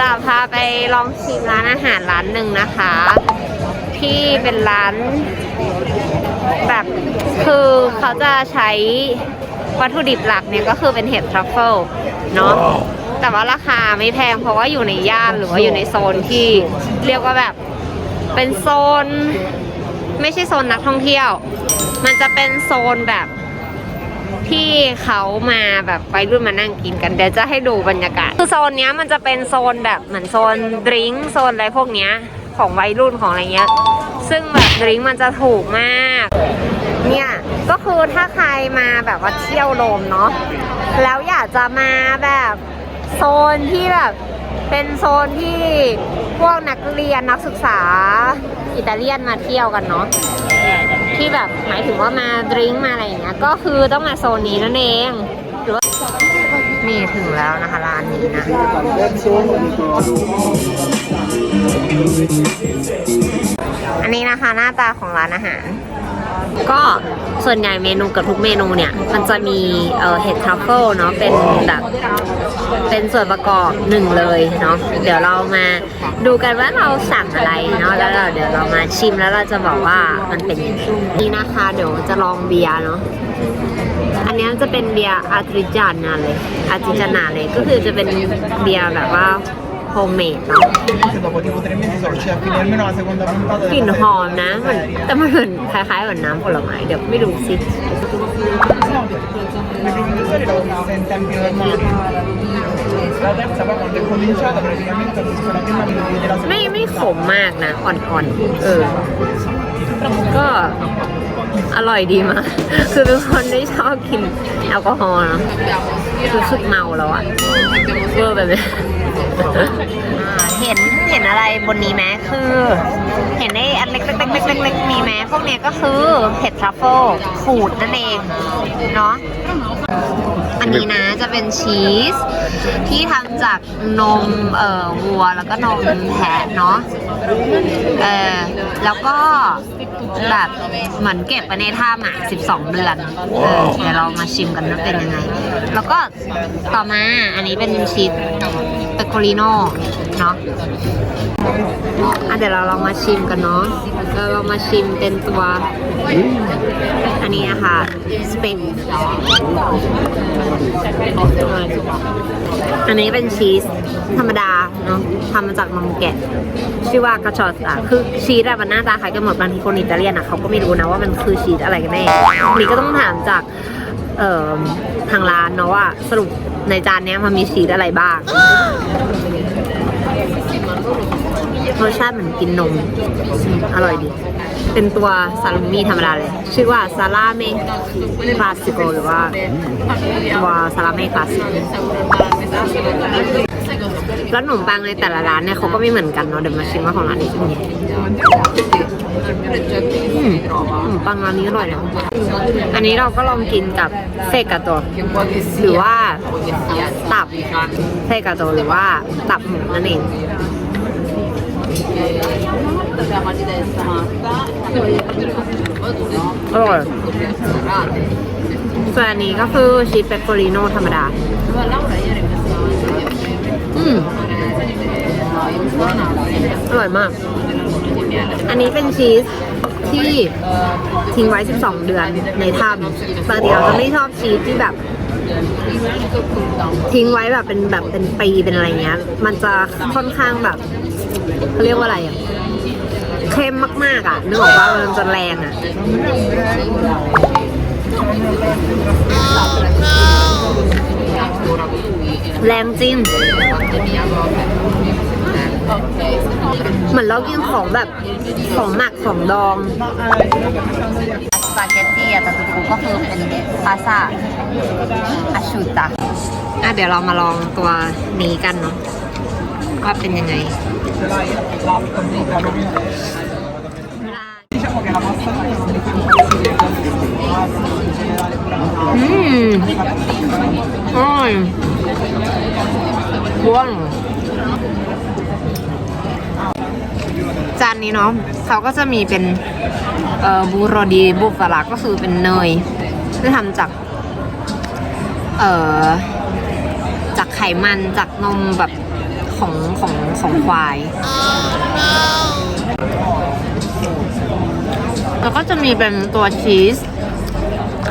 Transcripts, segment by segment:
จะพาไปลองชิมร้านอาหารร้านหนึ่งนะคะ ที่เป็นร้านแบบคือเขาจะใช้วัตถุดิบหลักเนี่ยก็คือเป็นเห็ดทรัฟเฟิลเนาะแต่ว่าราคาไม่แพงเพราะว่าอยู่ในย่านหรือว่าอยู่ในโซนที่เรียกว่าแบบเป็นโซน ไม่ใช่โซนนักท่องเที่ยว มันจะเป็นโซนแบบ ที่เขามาแบบไปรุ่นมานั่งกินกันเดี๋ยวจะให้ดูบรรยากาศ คือโซนเนี้ยมันจะเป็นโซนแบบเหมือนโซนดริงก์โซนอะไรพวกเนี้ยของวัยรุ่นของอะไรเงี้ย ซึ่งแบบดริงก์มันจะถูกมาก เนี่ย ก็คือถ้าใครมาแบบว่าเที่ยวโรมเนาะ แล้วอยากจะมาแบบโซนที่แบบเป็นโซนที่พวกนักเรียนนักศึกษาอิตาเลียนมาเที่ยวกันเนาะ ที่แบบหมายถึงว่ามาดริงก์มาอะไรอย่างเงี้ยก็คือต้องมาโซนนี้นั่นเองหรือว่านี่ถึงแล้วนะคะร้านนี้นะอันนี้นะคะหน้าตาของร้านอาหาร ก็ส่วนใหญ่เมนูเกับทุกเมนูเนี่ย มันจะมีเอ่อเห็ดทรัฟเฟิลเนาะเป็นแบบเป็นส่วนประกอบหนึ่งเลยเนาะเดี๋ยวเรามาดูกันว่าเราสั่งอะไรเนาะแล้วเราเดี๋ยวเรามาชิมแล้วเราจะบอกว่ามันเป็นยังไงนี่นะคะ เดี๋ยวจะลองเบียร์เนาะอันนี้จะเป็นเบียร์อาร์ติจานาเลยอาร์ติจานาเลยก็คือจะเป็นเบียร์แบบว่า โฮมเมดเนาะ dopo tipo tre mesi sono riusciti a finire almeno la seconda puntata กลิ่นหอมนะเหมือนแต่มันเหมือนคล้ายๆเหมือนน้ำผลไม้เดี๋ยวไม่รู้สิ le prime due serie l'avevo vista in tempi normali la terza poi quando è cominciata praticamente ho visto la prima minuti della ไม่ seconda ไม่ขมมากนะ อ่อนๆ เออ ก็ อร่อยดีมาก คือเป็นคนที่ชอบกินแอลกอฮอล์เนาะรู้สึกเมาแล้วอะเวอร์แบบนี้เห็นเห็นอะไรบนนี้ไหมคือ เห็นไอ้อันเล็กๆๆๆๆมีไหมพวกเนี้ยก็คือเห็ดทรัฟเฟิลขูดนั่นเองเนาะอันนี้นะจะเป็นชีส ที่ทำจากนมเอ่อวัวแล้วก็นมแพะเนาะเออแล้วก็ แบบเหมือนเก็บไปในถ้ำอะ12 เดือนเออเดี๋ยวเรามาชิมกันว่าเป็นยังไง แล้วก็ต่อมาอันนี้เป็นชีสเป โคลิโน่เนาะอะเดี๋ยวเราลองมาชิมกันเนาะเราลองมาชิมเป็นตัว อันนี้นะคะสเปนอันนี้เป็นชีสธรรมดาเนาะทำมาจากนมแกะ ชื่อว่ากระชอตอะคือชีสอะมันหน้าตาคล้ายกันหมดบางทีคนอิตาเลียนอะเขาก็ไม่รู้นะว่ามันคือชีสอะไรกันแน่นนี้ก็ต้องถามจาก เอ่อทางร้านเนาะว่าสรุปในจานนี้มันมีชีสอะไรบ้างรสชาติเหมือนกินนม อร่อยดี เป็นตัวซาลูมิธรรมดาเลย ชื่อว่าซาลาเมคลาสสิโกหรือว่าตัวซาลาเมคลาสสิก แล้วขนมปังในแต่ละร้านเนี่ยเขาก็ไม่เหมือนกันเนาะเดี๋ยวมาชิมว่าของร้านนี้เป็นยังไงอืมขนมปังร้านนี้อร่อยนะอันนี้เราก็ลองกินกับเฟกาโตหรือว่าตับเฟกาโตหรือว่าตับหมูนั่นเองอร่อยส่วนอันนี้ก็คือชีสเปปเปอริโนธรรมดา อืมอร่อยมาก อันนี้เป็นชีสที่ทิ้งไว้ 12 เดือนในถ้ำปกติเราจะไม่ชอบชีสที่แบบ ทิ้งไว้แบบเป็นแบบเป็นปีเป็นอะไรเงี้ย มันจะค่อนข้างแบบเขาเรียกว่าอะไรอะเข้มมาก ๆ อะนึกออกว่ามันจะแรงอะ แรงจริง เหมือนเรากินของแบบของหมักของดองสปาเกตตี้อะแต่คือก็คือเป็นพาซาอาชูตะอะเดี๋ยวเรามาลองตัวนี้กันเนาะว่าเป็นยังไง diciamo che la pasta è อืม อร่อยบ้วนจานนี้เนาะเขาก็จะมีเป็นเอ่อบูโรดีบุฟาลาก็คือเป็นเนยที่ทำจาก เอ่อ จากไขมันจากนมแบบของของของควาย แล้วก็จะมีเป็นตัวชีส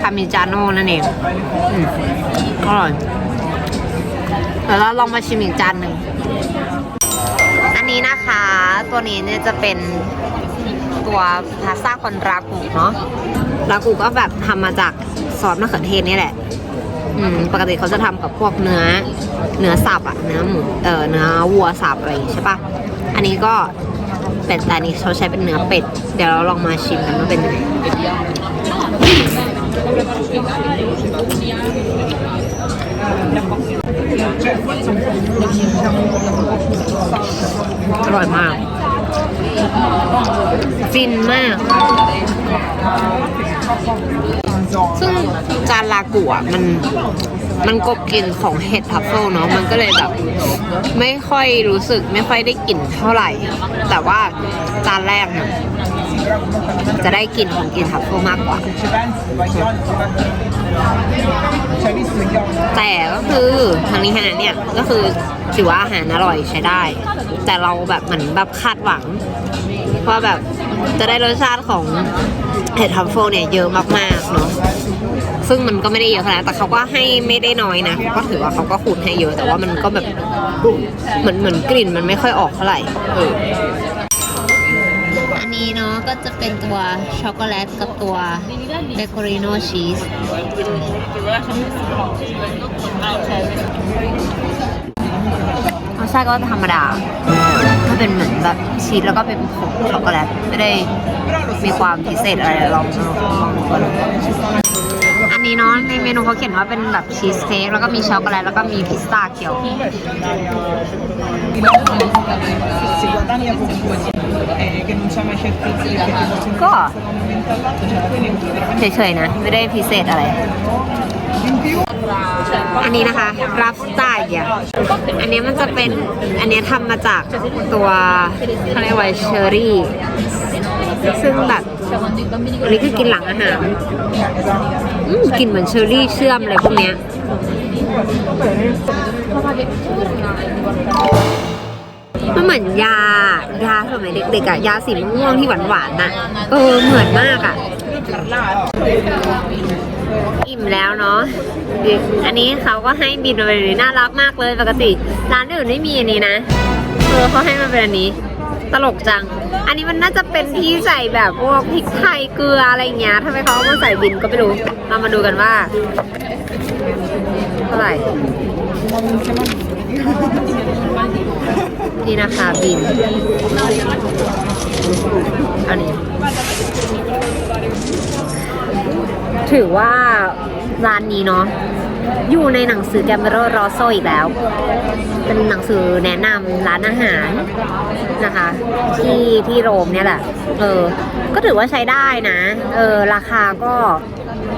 พาร์มิจาโน่นั่นเองอืมอร่อยเดี๋ยวเราลองมาชิมอีกจานหนึ่ง อันนี้นะคะ ตัวนี้เนี่ยจะเป็นตัวพาสต้าคอนรากูเนาะรากูก็แบบทำมาจากซอสมะเขือเทศนี่แหละอืมปกติเขาจะทำกับพวกเนื้อ เนื้อสับอะเนื้อหมูเออเนื้อวัวสับอะไรใช่ปะอันนี้ก็เป็ดแต่อันนี้เขาใช้เป็นเนื้อเป็ด เดี๋ยวเราลองมาชิมกันว่าเป็นยังไง อร่อยมาก ฟินมาก ซึ่งจานลากูอะมัน มันกบกลิ่นของเห็ดทัฟเฟิลเนาะมันก็เลยแบบไม่ค่อยรู้สึกไม่ค่อยได้กลิ่นเท่าไหร่ แต่ว่าจานแรกเนี่ยจะได้กลิ่นของกลิ่นทัฟเฟิลมากกว่า แต่ก็คือทางนี้ขนาดเนี่ยก็คือถือว่าอาหารอร่อยใช้ได้ แต่เราแบบเหมือนแบบคาดหวังว่าแบบจะได้รสชาติของเห็ดทัฟเฟิลเนี่ยเยอะมากๆเนาะ ซึ่งมันก็ไม่ได้เยอะขนาดแต่เขาก็ให้ไม่ได้น้อยนะก็ถือว่าเขาก็คูณให้เยอะ แต่ว่ามันก็แบบเหมือนเหมือนกลิ่นมันไม่ค่อยออกเท่าไหร่เอออันนี้เนาะก็จะเป็นตัวช็อกโกแลตกับตัวเบเกอริโนชีสรสชาติก็ธรรมดาถ้าเป็นเหมือนแบบชีสแล้วก็เป็นผงช็อกโกแลตไม่ได้มีความพิเศษอะไรลองลองดูก่อน อันนี้เนาะในเมนูเขาเขียนว่าเป็นแบบชีสเค้กแล้วก็มีช็อกโกแลตแล้วก็มีพิสตาเขียว Si guadagna comunque che non c'è mai certo perché possono Go. inventato, cioè quindi veramente เฉยๆนะ ไม่ได้พิเศษอะไร in più อันนี้นะคะรับสไตล์อะอันนี้มันจะเป็นอันนี้ทำมาจากตัวเขาเรียกว่าเชอร์รี่ ซึ่งแบบ อันนี้คือกินหลังอาหารอืมกลินเหมือนเชอร์รี่เชื่อมอะไรพวกเนี้ย มันเหมือนยา ยาสมัยเด็กๆอะยาสีม่วงที่หวานๆน่ะ เออ เหมือนมากอะอิ่มแล้วเนาะ อันนี้เขาก็ให้บินมาเป็นนี้น่ารักมากเลยปกติ ร้านอื่นไม่มีอันนี้นะ เออเขาให้มาเป็นอันนี้ ตลกจัง อันนี้มันน่าจะเป็นที่ใส่แบบพวกพริกไทยเกลืออะไรเงี้ยทำไมเขาเอามาใส่บินก็ไม่รู้ เรามาดูกันว่าเท่าไหร่นี่นะคะบินอันนี้ ถือว่าร้านนี้เนาะ อยู่ในหนังสือแกมเบโรรอโซอีกแล้ว เป็นหนังสือแนะนำร้านอาหารนะคะ ที่ที่โรมเนี่ยแหละ เออ ก็ถือว่าใช้ได้นะ เออ ราคาก็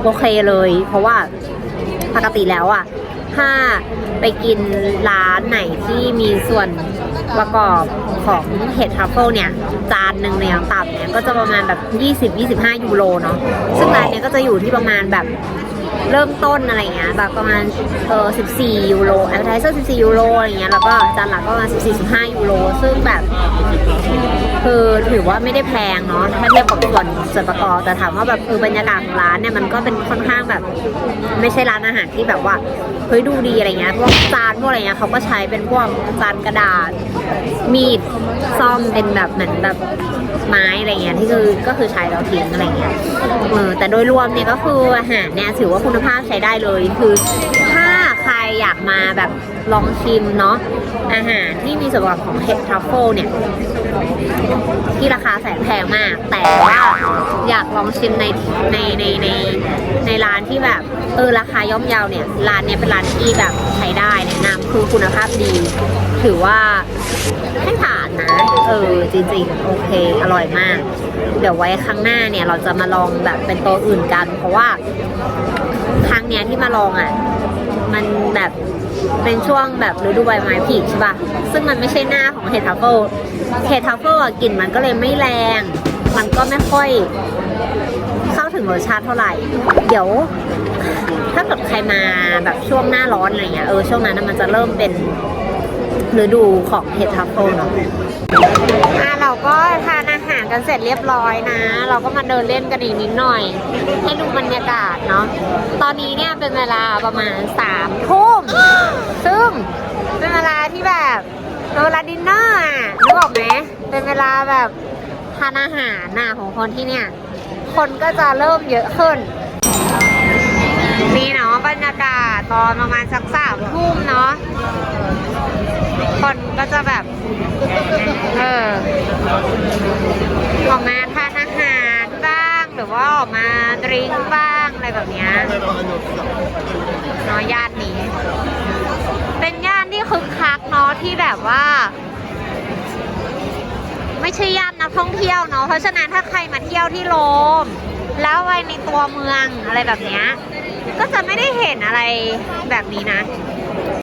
โอเคเลย เพราะว่าปกติแล้วอะถ้าไปกินร้านไหนที่มีส่วนประกอบของเห็ดทรัฟเฟิลเนี่ย จานหนึ่งในอย่างต่ำเนี่ยก็จะประมาณแบบ 20-25 ยูโรเนาะซึ่งร้านเนี้ยก็จะอยู่ที่ประมาณแบบ เริ่มต้นอะไรเงี้ยแบบประมาณเออ14 ยูโรแอปเปอร์ไทเซอร์14 ยูโรอะไรเงี้ยแล้วก็จานหลักก็ประมาณ14 15 ยูโรซึ่งแบบคือถือว่าไม่ได้แพงเนาะถ้าเทียบกับส่วนส่วนประกอบแต่ถามว่าแบบเออบรรยากาศของร้านเนี่ยมันก็เป็นค่อนข้างแบบ ไม่ใช่ร้านอาหารที่แบบว่าเฮ้ยดูดีอะไรเงี้ยพวกจานพวกอะไรเงี้ยเขาก็ใช้เป็นพวกจานกระดาษ มีดซ่อมเป็นแบบเหมือนแบบไม้อะไรเงี้ยที่คือก็คือใช้แล้วทิ้งอะไรเงี้ยเออแต่โดยรวมเนี่ยก็คืออาหารเนี่ยถือว่าคุณณภาพใช้ได้เลย คือถ้าใครอยากมาแบบลองชิมเนาะอาหารที่มีส่วนประกอบของเห็ดทรัฟเฟิลเนี่ย ที่ราคาแสนแพงมาก แต่ว่าอยากลองชิมในในในในในร้านที่แบบเออราคาย่อมเยาวเนี่ยร้านเนี้ยเป็นร้านที่แบบใช้ได้แนะนำคือคุณภาพดี ถือว่าให้ผ่านนะ เออ จริงๆ โอเค อร่อยมาก เดี๋ยวไว้ครั้งหน้าเนี่ยเราจะมาลองแบบเป็นตัวอื่นกัน เพราะว่า ครั้งเนี้ยที่มาลองอะ มันแบบเป็นช่วงแบบฤดูใบไม้ผลิใช่ปะซึ่งมันไม่ใช่หน้าของเห็ดทัฟเฟิลเห็ดทัฟเฟิลกลิ่นมันก็เลยไม่แรง มันก็ไม่ค่อยเข้าถึงรสชาติเท่าไหร่ เดี๋ยว ถ้าเกิดใครมาแบบช่วงหน้าร้อนอะไรเงี้ย เออช่วงนั้นมันจะเริ่มเป็น ฤดูของเห็ดทัฟเฟิลเนาะอะเราก็ทานอาหารกันเสร็จเรียบร้อยนะ เราก็มาเดินเล่นกันอีกนิดหน่อย ให้ดูบรรยากาศเนาะตอนนี้เนี่ยเป็นเวลาประมาณสามทุ่มซึ่งเป็นเวลาที่แบบเวลาดินเนอร์อะนึกออกไหมเป็นเวลาแบบทานอาหารน่ะของคนที่เนี่ย คนก็จะเริ่มเยอะขึ้นนี่เนาะบรรยากาศตอนประมาณสักสามทุ่มเนาะ คนก็จะแบบ เออออกมาทานอาหารบ้าง หรือว่าออกมาดริงบ้าง อะไรแบบเนี้ยเนาะย่านนี้ เป็นย่านที่คึกคักเนาะที่แบบว่า ไม่ใช่ย่านนักท่องเที่ยวเนาะเพราะฉะนั้นถ้าใครมาเที่ยวที่โรมแล้วไปในตัวเมืองอะไรแบบเนี้ยก็จะไม่ได้เห็นอะไรแบบนี้นะ